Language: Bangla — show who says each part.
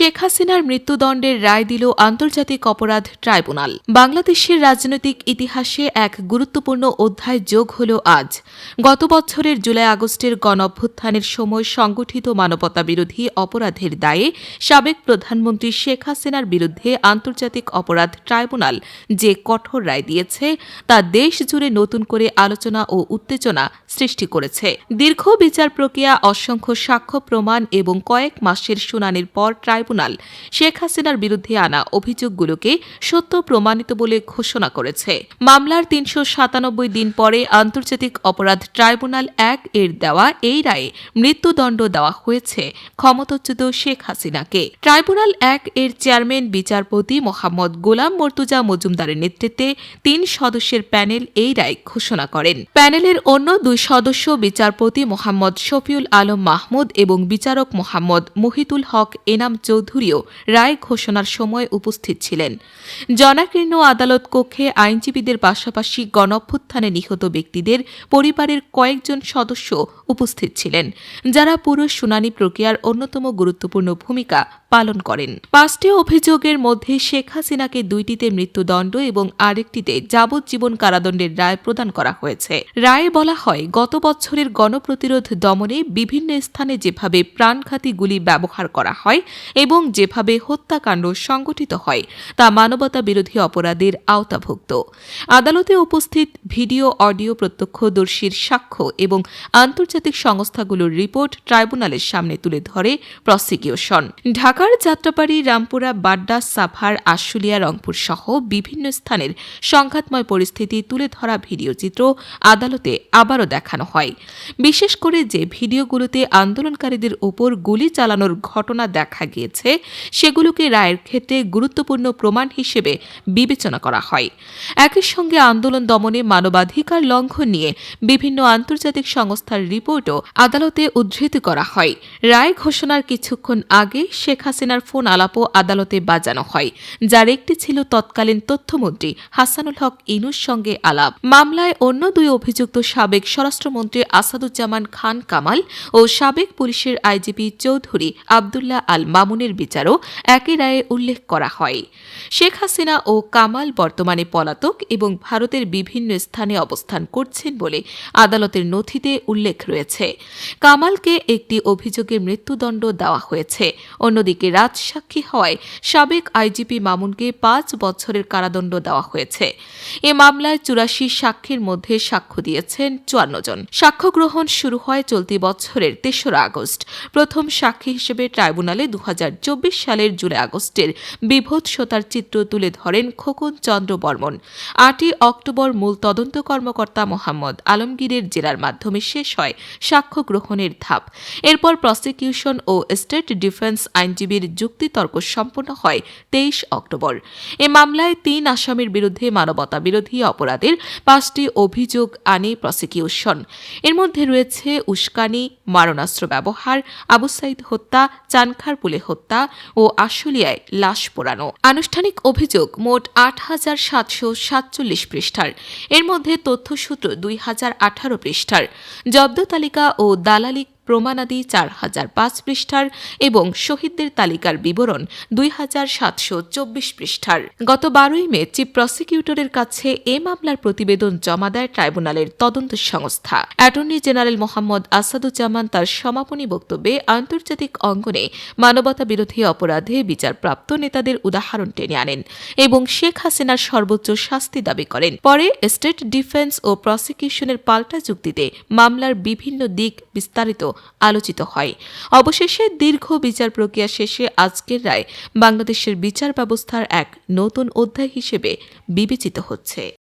Speaker 1: শেখ হাসিনার মৃত্যুদণ্ডের রায় দিল আন্তর্জাতিক অপরাধ ট্রাইব্যুনাল। বাংলাদেশের রাজনৈতিক ইতিহাসে এক গুরুত্বপূর্ণ অধ্যায় যোগ হল আজ। গত বছরের জুলাই আগস্টের গণঅভ্যুত্থানের সময় সংগঠিত মানবতা বিরোধী অপরাধের দায়ে সাবেক প্রধানমন্ত্রী শেখ হাসিনার বিরুদ্ধে আন্তর্জাতিক অপরাধ ট্রাইব্যুনাল যে কঠোর রায় দিয়েছে, তা দেশ জুড়ে নতুন করে আলোচনা ও উত্তেজনা সৃষ্টি করেছে। দীর্ঘ বিচার প্রক্রিয়া, অসংখ্য সাক্ষ্য প্রমাণ এবং কয়েক মাসের শুনানির পর ট্রাইব্যুনাল শেখ হাসিনার বিরুদ্ধে আনা অভিযোগগুলোকে সত্য প্রমাণিত বলে ঘোষণা করেছে। মামলার তিনশো সাতানব্বই দিন পরে আন্তর্জাতিক অপরাধ ট্রাইব্যুনাল এক এর দেওয়া এই রায়ে মৃত্যুদণ্ড দেওয়া হয়েছে ক্ষমতাচ্যুত শেখ হাসিনাকে। ট্রাইব্যুনাল এক এর চেয়ারম্যান, বিচারপতি মোহাম্মদ গোলাম মর্তুজা মজুমদারের নেতৃত্বে তিন সদস্যের প্যানেল এই রায় ঘোষণা করেন। প্যানেলের অন্য দুই সদস্য বিচারপতি মোহাম্মদ শফিউল আলম মাহমুদ এবং বিচারক মোহাম্মদ মহিতুল হক এনাম চৌধুরীও রায় ঘোষণার সময় উপস্থিত ছিলেন। জনাকীর্ণ আদালত কক্ষে আইনজীবীদের পাশাপাশি গণঅভ্যুত্থানে নিহত ব্যক্তিদের পরিবারের কয়েকজন সদস্য উপস্থিত ছিলেন, যারা পুরো শুনানি প্রক্রিয়ার অন্যতম গুরুত্বপূর্ণ ভূমিকা পালন করেন। পাঁচটি অভিযোগের মধ্যে শেখ হাসিনাকে দুইটিতে মৃত্যুদণ্ড এবং আরেকটিতে যাবজ্জীবন কারাদণ্ডের রায় প্রদান করা হয়েছে। রায়ে বলা হয়, গত বছরের গণপ্রতিরোধ দমনে বিভিন্ন স্থানে যেভাবে প্রাণঘাতী গুলি ব্যবহার করা হয় এবং যেভাবে হত্যাকাণ্ড সংগঠিত হয়, তা মানবতা বিরোধী অপরাধের আওতাভুক্ত। আদালতে উপস্থিত ভিডিও, অডিও প্রত্যক্ষদর্শীর সাক্ষ্য এবং আন্তর্জাতিক সংস্থাগুলোর রিপোর্ট ট্রাইব্যুনালের সামনে তুলে ধরে প্রসিকিউশন। ঢাকার যাত্রাবাড়ি, রামপুরা, বাড্ডা, সাভার, আশুলিয়া, রংপুর সহ বিভিন্ন স্থানের সংঘাতময় পরিস্থিতি তুলে ধরা ভিডিও চিত্র আদালতে আবারও দেখানো হয়। বিশেষ করে যে ভিডিওগুলোতে আন্দোলনকারীদের ওপর গুলি চালানোর ঘটনা দেখা গিয়েছে সেগুলোকে রায়ের ক্ষেত্রে গুরুত্বপূর্ণ প্রমাণ হিসেবে বিবেচনা করা হয়। একই সঙ্গে আন্দোলন দমনে মানবাধিকার লঙ্ঘন নিয়ে বিভিন্ন আন্তর্জাতিক সংস্থার রিপোর্টও আদালতে উদ্ধৃত করা হয়। রায় ঘোষণার কিছুক্ষণ আগে শেখ হাসিনার ফোন আলাপও আদালতে বাজানো হয়, যার একটি ছিল তৎকালীন তথ্যমন্ত্রী হাসানুল হক ইনুর সঙ্গে আলাপ। মামলায় অন্য দুই অভিযুক্ত সাবেক স্বরাষ্ট্রমন্ত্রী আসাদুজ্জামান খান কামাল ও সাবেক পুলিশের আইজিপি চৌধুরী আবদুল্লাহ আল মামুনের বিচারও একই রায়ে উল্লেখ করা হয়। শেখ হাসিনা ও কামাল বর্তমানে পলাতক এবং ভারতের বিভিন্ন স্থানে অবস্থান করছেন বলে আদালতের নথিতে উল্লেখ রয়েছে। কামালকে একটি অভিযোগে মৃত্যুদণ্ড দেওয়া হয়েছে। অন্যদিকে রাজসাক্ষী হওয়ায় সাবেক আইজিপি মামুনকে পাঁচ বছরের কারাদণ্ড দেওয়া হয়েছে। এ মামলায় চুরাশি সাক্ষীর মধ্যে সাক্ষ্য দিয়েছেন চুয়ান্ন জন। সাক্ষ্য গ্রহণ শুরু হয় চলতি বছরের তেসরা আগস্ট। প্রথম সাক্ষী হিসেবে ট্রাইব্যুনালে দু সালের জুলাই আগস্টের বিভৎসতার চিত্র তুলে ধরেন খোকন চন্দ্র বর্মন। আটই অক্টোবর মূল তদন্ত কর্মকর্তা মোহাম্মদ আলমগীরের জেরার মাধ্যমে শেষ হয় সাক্ষ্য গ্রহণের ধাপ। এরপর প্রসিকিউশন ও স্টেট ডিফেন্স আইনজীবীর যুক্তিতর্ক সম্পন্ন হয় তেইশ অক্টোবর। এ মামলায় তিন আসামির বিরুদ্ধে মানবতা বিরোধী অপরাধের পাঁচটি অভিযোগ আনে প্রসিকিউশন। এর মধ্যে রয়েছে উস্কানি, মারণাস্ত্র ব্যবহার, আবু সাইদ হত্যা, চানখারপুলে হত্যা ও আশুলিয়ায় লাশ পোড়ানো। আনুষ্ঠানিক অভিযোগ মোট আট হাজার সাতশো সাতচল্লিশ পৃষ্ঠার। এর মধ্যে তথ্যসূত্র দুই হাজার আঠারো পৃষ্ঠার। জব্দ তালিকা ও দালালি প্রমাণাদি চার হাজার পাঁচ পৃষ্ঠার এবং শহীদদের তালিকার বিবরণ দুই হাজার সাতশো চব্বিশ পৃষ্ঠার। গত বারোই মে চিফ প্রসিকিউটরের কাছে এ মামলার প্রতিবেদন জমা দেয় ট্রাইব্যুনালের তদন্ত সংস্থা। অ্যাটর্নি জেনারেল মোহাম্মদ আসাদুজ্জামান তার সমাপনী বক্তব্যে আন্তর্জাতিক অঙ্গনে মানবতা বিরোধী অপরাধে বিচারপ্রাপ্ত নেতাদের উদাহরণ টেনে আনেন এবং শেখ হাসিনার সর্বোচ্চ শাস্তি দাবি করেন। পরে স্টেট ডিফেন্স ও প্রসিকিউশনের পাল্টা যুক্তিতে মামলার বিভিন্ন দিক বিস্তারিত আলোচিত হয়। অবশেষে দীর্ঘ বিচার প্রক্রিয়া শেষে আজকের রায় বাংলাদেশের বিচার ব্যবস্থার এক নতুন অধ্যায় হিসেবে বিবেচিত হচ্ছে।